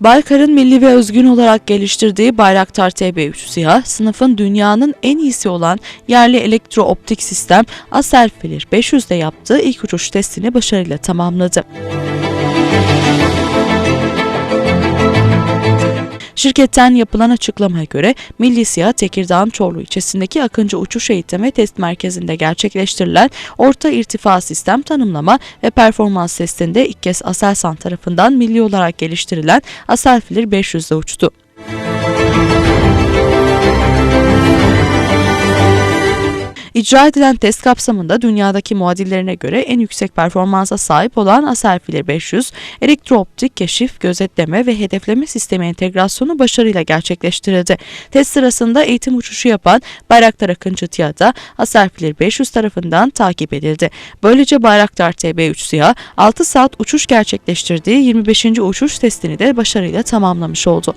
Baykar'ın milli ve özgün olarak geliştirdiği Bayraktar TB3 SİHA, sınıfın dünyanın en iyisi olan yerli elektrooptik sistem Aselfilir 500'de yaptığı ilk uçuş testini başarıyla tamamladı. Şirketten yapılan açıklamaya göre Milli SİHA Tekirdağ'ın Çorlu ilçesindeki Akıncı Uçuş Eğitim ve Test Merkezi'nde gerçekleştirilen orta irtifa sistem tanımlama ve performans testinde ilk kez Aselsan tarafından milli olarak geliştirilen Aselfilir 500'de uçtu. İcra edilen test kapsamında dünyadaki muadillerine göre en yüksek performansa sahip olan Aselfilir 500, elektrooptik keşif, gözetleme ve hedefleme sistemi entegrasyonu başarıyla gerçekleştirildi. Test sırasında eğitim uçuşu yapan Bayraktar Akıncı TİHA da Aselfilir 500 tarafından takip edildi. Böylece Bayraktar TB3 SİHA 6 saat uçuş gerçekleştirdiği 25. uçuş testini de başarıyla tamamlamış oldu.